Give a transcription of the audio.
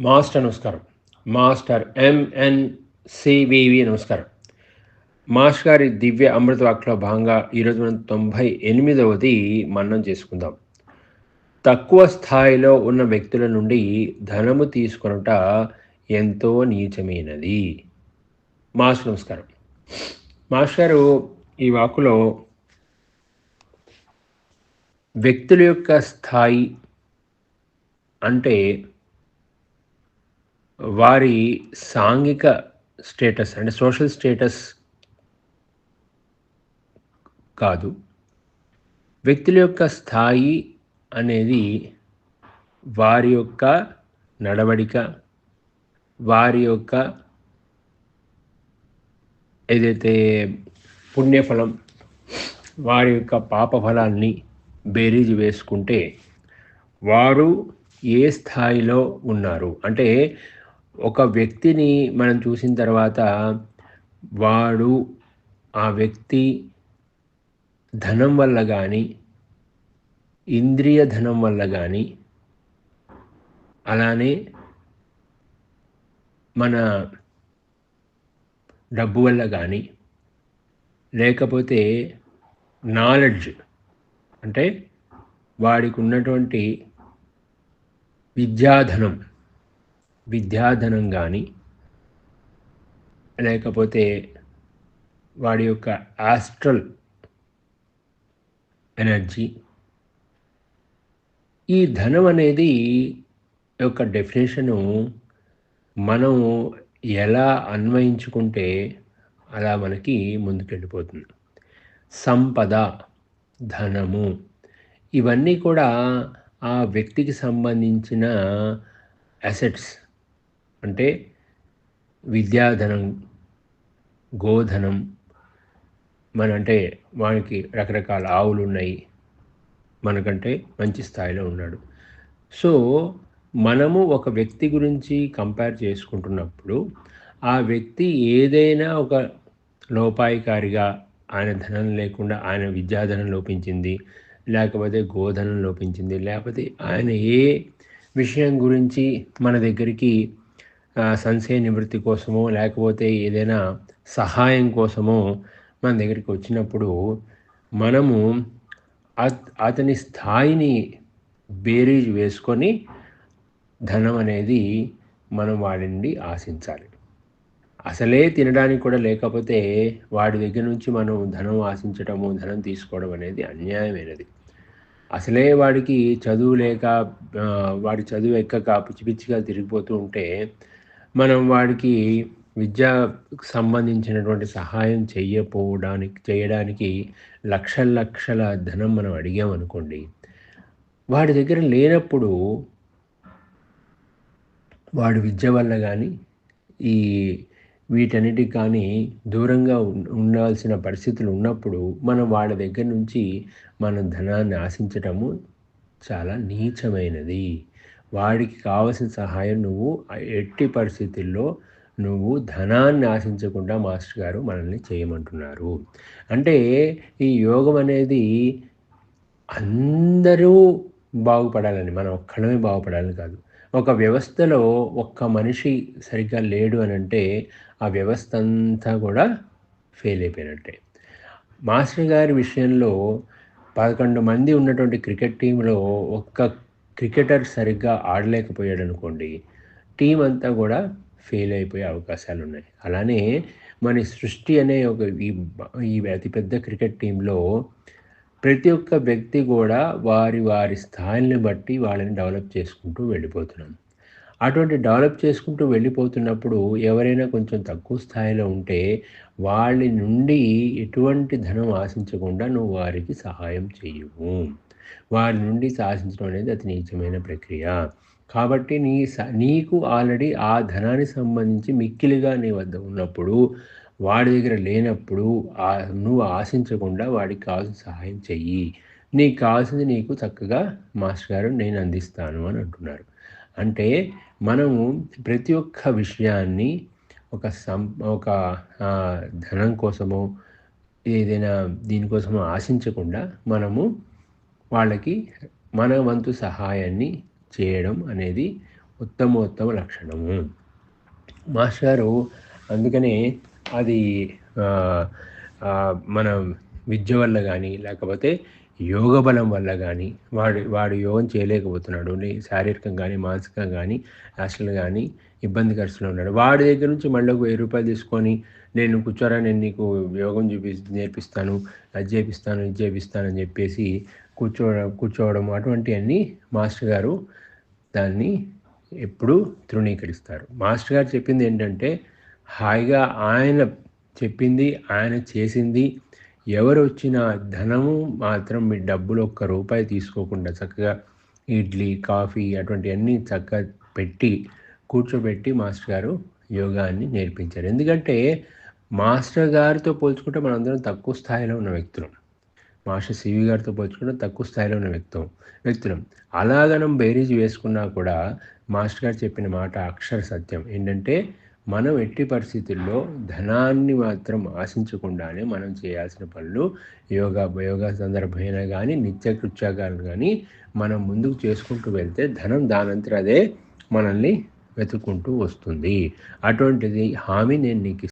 Master నమస్కారం. Master M N C V V నమస్కారం. Master గారి దివ్య అమృత వాక్లో భాగంగా ఈరోజు మనం తొంభై ఎనిమిదవది మన్నం చేసుకుందాం. తక్కువ స్థాయిలో ఉన్న వ్యక్తుల నుండి ధనము తీసుకొనుట ఎంతో నీచమైనది. మాస్టర్ నమస్కారం. మాస్టర్ గారు ఈ వాకులో వ్యక్తుల యొక్క స్థాయి అంటే వారి సాంఘిక స్టేటస్ అంటే సోషల్ స్టేటస్ కాదు. వ్యక్తుల యొక్క స్థాయి అనేది వారి యొక్క నడవడిక వారి యొక్క ఏదైతే పుణ్యఫలం వారి యొక్క పాపఫలాన్ని బేరీజు వేసుకుంటే వారు ఏ స్థాయిలో ఉన్నారు? అంటే ఒక వ్యక్తిని మనం చూసిన తర్వాత వాడు ఆ వ్యక్తి ధనం వల్ల కానీ ఇంద్రియ ధనం వల్ల కానీ అలానే మన డబ్బు వల్ల కానీ లేకపోతే నాలెడ్జ్ అంటే వాడికి ఉన్నటువంటి విద్యాధనం విద్యాధనం కానీ లేకపోతే వాడి యొక్క ఆస్ట్రల్ ఎనర్జీ ఈ ధనం అనేది యొక్క డెఫినేషను మనం ఎలా అన్వయించుకుంటే అలా మనకి ముందుకెళ్ళిపోతుంది. సంపద ధనము ఇవన్నీ కూడా ఆ వ్యక్తికి సంబంధించిన అసెట్స్ అంటే విద్యాధనం గోధనం మన అంటే వానికి రకరకాల ఆవులు ఉన్నాయి మనకంటే మంచి స్థాయిలో ఉన్నాడు. సో మనము ఒక వ్యక్తి గురించి కంపేర్ చేసుకుంటున్నప్పుడు ఆ వ్యక్తి ఏదైనా ఒక లోపాయికారిగా ఆయన ధనం లేకుండా ఆయన విద్యాధనం లోపించింది లేకపోతే గోధనం లోపించింది లేకపోతే ఆయన ఏ విషయం గురించి మన దగ్గరికి సంశయ నివృత్తి కోసమో లేకపోతే ఏదైనా సహాయం కోసమో మన దగ్గరికి వచ్చినప్పుడు మనము అతని స్థాయిని బేరీజ్ వేసుకొని ధనం అనేది మనం వాడి నుండి ఆశించాలి. అసలే తినడానికి కూడా లేకపోతే వాడి దగ్గర నుంచి మనం ధనం ఆశించటము ధనం తీసుకోవడం అనేది అన్యాయమైనది. అసలే వాడికి చదువు లేక వాడి చదువు ఎక్కక పిచ్చి పిచ్చిగా తిరిగిపోతూ ఉంటే మనం వాడికి విద్యకు సంబంధించినటువంటి సహాయం చేయకపోవడానికి చేయడానికి లక్షల లక్షల ధనం మనం అడిగామనుకోండి వాడి దగ్గర లేనప్పుడు వాడి విద్య వల్ల కానీ ఈ వీటన్నిటికి కానీ దూరంగా ఉండాల్సిన పరిస్థితులు ఉన్నప్పుడు మనం వాళ్ళ దగ్గర నుంచి మన ధనాన్ని ఆశించటము చాలా నీచమైనది. వాడికి కావలసిన సహాయం నువ్వు ఎట్టి పరిస్థితుల్లో నువ్వు ధనాన్ని ఆశించకుండా మాస్టర్ గారు మనల్ని చేయమంటున్నారు. అంటే ఈ యోగం అనేది అందరూ బాగుపడాలని మనం ఒక్కడమే బాగుపడాలని కాదు. ఒక వ్యవస్థలో ఒక్క మనిషి సరిగ్గా లేడు అని అంటే ఆ వ్యవస్థ అంతా కూడా ఫెయిల్ అయిపోయినట్టే. మాస్టర్ గారి విషయంలో పదకొండు మంది ఉన్నటువంటి క్రికెట్ టీంలో ఒక్క క్రికెటర్ సరిగ్గా ఆడలేకపోయాడు అనుకోండి టీం అంతా కూడా ఫెయిల్ అయిపోయే అవకాశాలు ఉన్నాయి అలానే మన సృష్టి అనే ఒక ఈ ఈ అతిపెద్ద క్రికెట్ టీంలో ప్రతి ఒక్క వ్యక్తి కూడా వారి వారి స్థాయిని బట్టి వాళ్ళని డెవలప్ చేసుకుంటూ వెళ్ళిపోతున్నాం. అటువంటి డెవలప్ చేసుకుంటూ వెళ్ళిపోతున్నప్పుడు ఎవరైనా కొంచెం తక్కువ స్థాయిలో ఉంటే వాళ్ళ నుండి ఎటువంటి ధనం ఆశించకుండా నువ్వు వారికి సహాయం చేయవు వారి నుండి సాధించడం అనేది అతి నీచమైన ప్రక్రియ. కాబట్టి నీ నీకు ఆల్రెడీ ఆ ధనానికి సంబంధించి మిక్కిలిగా నీ వద్ద ఉన్నప్పుడు వాడి దగ్గర లేనప్పుడు నువ్వు ఆశించకుండా వాడికి కావాల్సిన సహాయం చెయ్యి. నీకు కావాల్సింది నీకు చక్కగా మాస్టర్ గారు నేను అందిస్తాను అని అంటున్నారు. అంటే మనము ప్రతి ఒక్క విషయాన్ని ఒక సం ఒక ధనం కోసమో ఏదైనా దీనికోసమో ఆశించకుండా మనము వాళ్ళకి మన వంతు సహాయాన్ని చేయడం అనేది ఉత్తమోత్తమ లక్షణము మాస్టారు అందుకనే అది మన విద్య వల్ల కానీ లేకపోతే యోగ బలం వల్ల కానీ వాడు వాడు యోగం చేయలేకపోతున్నాడు నీ శారీరకంగా కానీ మానసికంగా కానీ అసలు కానీ ఇబ్బందికరంలో ఉన్నాడు. వాడి దగ్గర నుంచి మళ్ళీ ఒక వెయ్యి రూపాయలు తీసుకొని నేను కూర్చోరా నేను నీకు యోగం చూపి నేర్పిస్తాను అది చేపిస్తాను ఇది చేపిస్తాను అని చెప్పేసి కూర్చోవడం కూర్చోవడం అటువంటివన్నీ మాస్టర్ గారు దాన్ని ఎప్పుడూ తృణీకరిస్తారు. మాస్టర్ గారు చెప్పింది ఏంటంటే హాయిగా ఆయన చెప్పింది ఆయన చేసింది ఎవరు వచ్చిన ధనము మాత్రం మీ డబ్బులు ఒక్క రూపాయి తీసుకోకుండా చక్కగా ఇడ్లీ కాఫీ అటువంటివన్నీ చక్కగా పెట్టి కూర్చోబెట్టి మాస్టర్ గారు యోగాన్ని నేర్పించారు. ఎందుకంటే మాస్టర్ గారితో పోల్చుకుంటే మనందరం తక్కువ స్థాయిలో ఉన్న వ్యక్తులు. మాస్టర్ సివి గారితో పోల్చుకుంటే తక్కువ స్థాయిలో ఉన్న వ్యక్తం వ్యక్తులం. అలాగనం బేరీజ్ వేసుకున్నా కూడా మాస్టర్ గారు చెప్పిన మాట అక్షర సత్యం. ఏంటంటే మనం ఎట్టి పరిస్థితుల్లో ధనాన్ని మాత్రం ఆశించకుండానే మనం చేయాల్సిన పనులు యోగా యోగా సందర్భమైనా కానీ నిత్యకృత్యాలు కానీ మనం ముందుకు చేసుకుంటూ వెళ్తే ధనం దానంతర అదే మనల్ని వెతుక్కుంటూ వస్తుంది. అటువంటిది హామీ నేను నీకు